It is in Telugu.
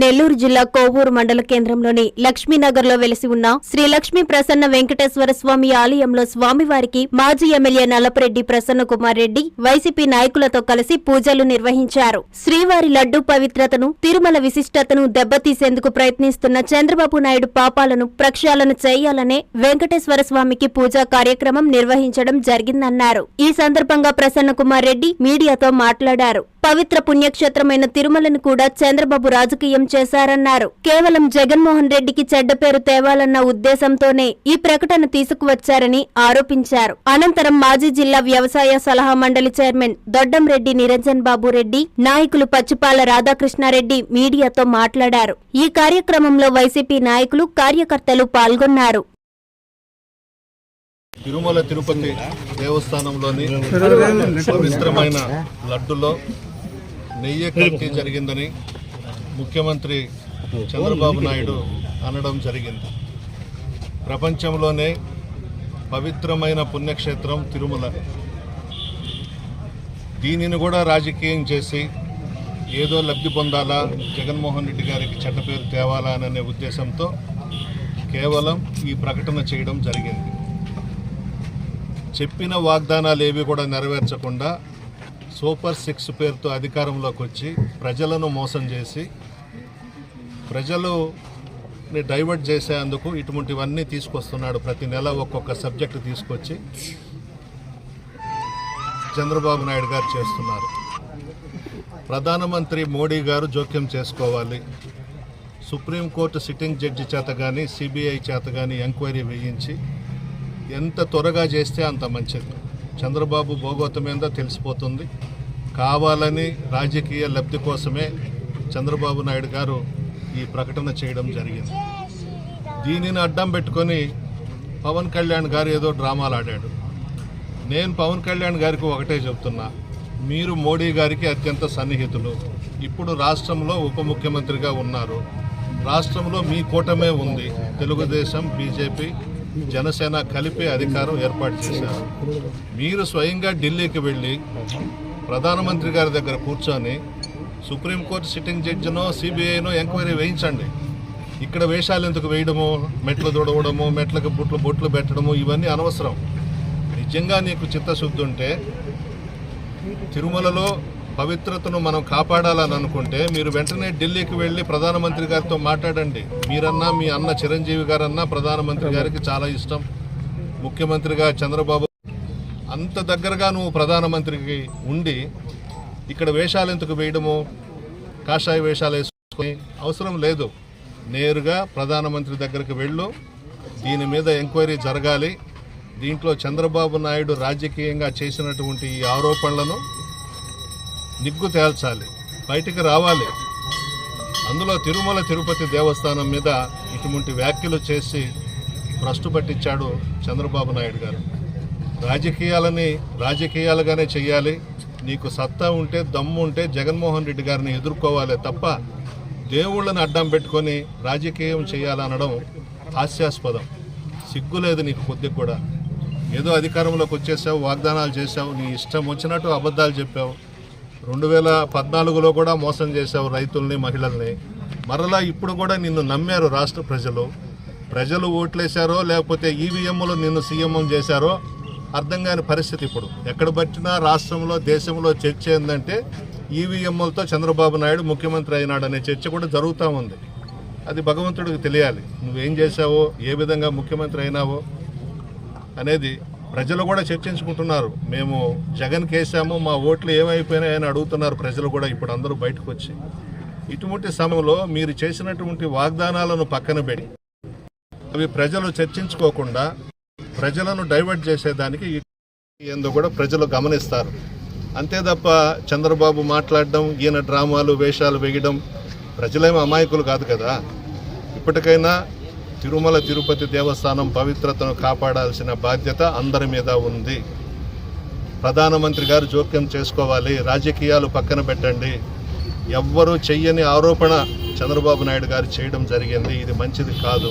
నెల్లూరు జిల్లా కోవూరు మండల కేంద్రంలోని లక్ష్మీనగర్లో వెలిసి ఉన్న శ్రీ లక్ష్మీ ప్రసన్న వెంకటేశ్వర స్వామి ఆలయంలో స్వామివారికి మాజీ ఎమ్మెల్యే నల్లపరెడ్డి ప్రసన్న కుమార్ రెడ్డి వైసీపీ నాయకులతో కలిసి పూజలు నిర్వహించారు. శ్రీవారి లడ్డూ పవిత్రతను తిరుమల విశిష్టతను దెబ్బతీసేందుకు ప్రయత్నిస్తున్న చంద్రబాబు నాయుడు పాపాలను ప్రక్షాళన చేయాలనే వెంకటేశ్వర స్వామికి పూజా కార్యక్రమం నిర్వహించడం జరిగిందన్నారు. ఈ సందర్భంగా ప్రసన్న కుమార్ రెడ్డి మీడియాతో మాట్లాడారు. పవిత్ర పుణ్యక్షేత్రమైన తిరుమలను కూడా చంద్రబాబు రాజకీయం చేశారన్నారు. కేవలం జగన్మోహన్ రెడ్డికి చెడ్డ పేరు తేవాలన్న ఉద్దేశంతోనే ఈ ప్రకటన తీసుకువచ్చారని ఆరోపించారు. అనంతరం మాజీ జిల్లా వ్యవసాయ సలహా మండలి చైర్మన్ దొడ్డంరెడ్డి నిరంజన్ బాబు రెడ్డి నాయకులు పచ్చిపాల రాధాకృష్ణారెడ్డి మీడియాతో మాట్లాడారు. ఈ కార్యక్రమంలో వైసీపీ నాయకులు కార్యకర్తలు పాల్గొన్నారు. తిరుమల తిరుపతి దేవస్థానంలోని పవిత్రమైన లడ్డులో నెయ్యి కల్తీ జరిగిందని ముఖ్యమంత్రి చంద్రబాబు నాయుడు అనడం జరిగింది. ప్రపంచంలోనే పవిత్రమైన పుణ్యక్షేత్రం తిరుమల. దీనిని కూడా రాజకీయం చేసి ఏదో లబ్ధి పొందాలా జగన్మోహన్ రెడ్డి గారికి చెడ్డ పేరు తేవాలా అనే ఉద్దేశంతో కేవలం ఈ ప్రకటన చేయడం జరిగింది. చెప్పిన వాగ్దానాలు ఏవి కూడా నెరవేర్చకుండా సూపర్ సిక్స్ పేరుతో అధికారంలోకి వచ్చి ప్రజలను మోసం చేసి ప్రజలుని డైవర్ట్ చేసేందుకు ఇటువంటివన్నీ తీసుకొస్తున్నాడు. ప్రతి నెల ఒక్కొక్క సబ్జెక్టు తీసుకొచ్చి చంద్రబాబు నాయుడు గారు చేస్తున్నారు. ప్రధానమంత్రి మోడీ గారు జోక్యం చేసుకోవాలి. సుప్రీంకోర్టు సిట్టింగ్ జడ్జి చేత కానీ సిబిఐ చేత కానీ ఎంక్వైరీ వేయించి ఎంత త్వరగా చేస్తే అంత మంచిది. చంద్రబాబు భోగోతం తెలిసిపోతుంది. కావాలని రాజకీయ లబ్ధి కోసమే చంద్రబాబు నాయుడు గారు ఈ ప్రకటన చేయడం జరిగింది. దీనిని అడ్డం పెట్టుకొని పవన్ కళ్యాణ్ గారు ఏదో డ్రామాలు ఆడాడు. నేను పవన్ కళ్యాణ్ గారికి ఒకటే చెప్తున్నా. మీరు మోడీ గారికి అత్యంత సన్నిహితులు. ఇప్పుడు రాష్ట్రంలో ఉప ముఖ్యమంత్రిగా ఉన్నారు. రాష్ట్రంలో మీ కూటమే ఉంది. తెలుగుదేశం బీజేపీ జనసేన కలిపి అధికారం ఏర్పాటు చేశారు. మీరు స్వయంగా ఢిల్లీకి వెళ్ళి ప్రధానమంత్రి గారి దగ్గర కూర్చొని సుప్రీంకోర్టు సిట్టింగ్ జడ్జినో సిబిఐనో ఎంక్వైరీ వేయించండి. ఇక్కడ వేషాలు ఎందుకు వేయడము? మెట్లు దొడవడము మెట్లకు బుట్లు బొట్లు పెట్టడము ఇవన్నీ అనవసరం. నిజంగా నీకు చిత్తశుద్ధి ఉంటే తిరుమలలో పవిత్రతను మనం కాపాడాలని అనుకుంటే మీరు వెంటనే ఢిల్లీకి వెళ్ళి ప్రధానమంత్రి గారితో మాట్లాడండి. మీరన్నా మీ అన్న చిరంజీవి గారన్నా ప్రధానమంత్రి గారికి చాలా ఇష్టం. ముఖ్యమంత్రిగా చంద్రబాబు అంత దగ్గరగా నువ్వు ప్రధానమంత్రికి ఉండి ఇక్కడ వేషాలు ఎందుకు వేయడము? కాషాయ వేషాలు వేసుకొని అవసరం లేదు. నేరుగా ప్రధానమంత్రి దగ్గరికి వెళ్ళు. దీని మీద ఎంక్వైరీ జరగాలి. దీంట్లో చంద్రబాబు నాయుడు రాజకీయంగా చేసినటువంటి ఈ ఆరోపణలను నిగ్గు తేల్చాలి. బయటికి రావాలి. అందులో తిరుమల తిరుపతి దేవస్థానం మీద ఇటువంటి వ్యాఖ్యలు చేసి భ్రష్టు పట్టించాడు చంద్రబాబు నాయుడు గారు. రాజకీయాలని రాజకీయాలుగానే చేయాలి నీకు సత్తా ఉంటే దమ్ము ఉంటే జగన్మోహన్ రెడ్డి గారిని ఎదుర్కోవాలి తప్ప దేవుళ్ళని అడ్డం పెట్టుకొని రాజకీయం చేయాలనడం హాస్యాస్పదం. సిగ్గు లేదు నీకు కొద్దిగా కూడా. ఏదో అధికారంలోకి వచ్చేసావు వాగ్దానాలు చేసావు నీ ఇష్టం వచ్చినట్టు అబద్ధాలు చెప్పావు. రెండు వేల పద్నాలుగులో కూడా మోసం చేశావు రైతుల్ని మహిళల్ని. మరలా ఇప్పుడు కూడా నిన్ను నమ్మారు రాష్ట్ర ప్రజలు. ప్రజలు ఓట్లేశారో లేకపోతే ఈవీఎంలు నిన్ను సీఎం చేశారో అర్థం కాని పరిస్థితి ఇప్పుడు. ఎక్కడ పట్టినా రాష్ట్రంలో దేశంలో చర్చ ఏంటంటే ఈవీఎంలతో చంద్రబాబు నాయుడు ముఖ్యమంత్రి అయినాడనే చర్చ కూడా జరుగుతూ ఉంది. అది భగవంతుడికి తెలియాలి. నువ్వేం చేశావో ఏ విధంగా ముఖ్యమంత్రి అయినావో అనేది ప్రజలు కూడా చర్చించుకుంటున్నారు. మేము జగన్ కేసాము మా ఓట్లు ఏమైపోయినాయని అడుగుతున్నారు ప్రజలు కూడా ఇప్పుడు అందరూ బయటకు వచ్చి. ఇటువంటి సమయంలో మీరు చేసినటువంటి వాగ్దానాలను పక్కన పెట్టి అవి ప్రజలు చర్చించుకోకుండా ప్రజలను డైవర్ట్ చేసేదానికి ఏందో కూడా ప్రజలు గమనిస్తారు. అంతే తప్ప చంద్రబాబు మాట్లాడడం ఈయన డ్రామాలు వేషాలు వేయడం ప్రజలేమి అమాయకులు కాదు కదా. ఇప్పటికైనా తిరుమల తిరుపతి దేవస్థానం పవిత్రతను కాపాడాల్సిన బాధ్యత అందరి మీద ఉంది. ప్రధానమంత్రి గారు జోక్యం చేసుకోవాలి రాజకీయాలు పక్కన పెట్టండి. ఎవ్వరూ చెయ్యని ఆరోపణ చంద్రబాబు నాయుడు గారు చేయడం జరిగింది. ఇది మంచిది కాదు.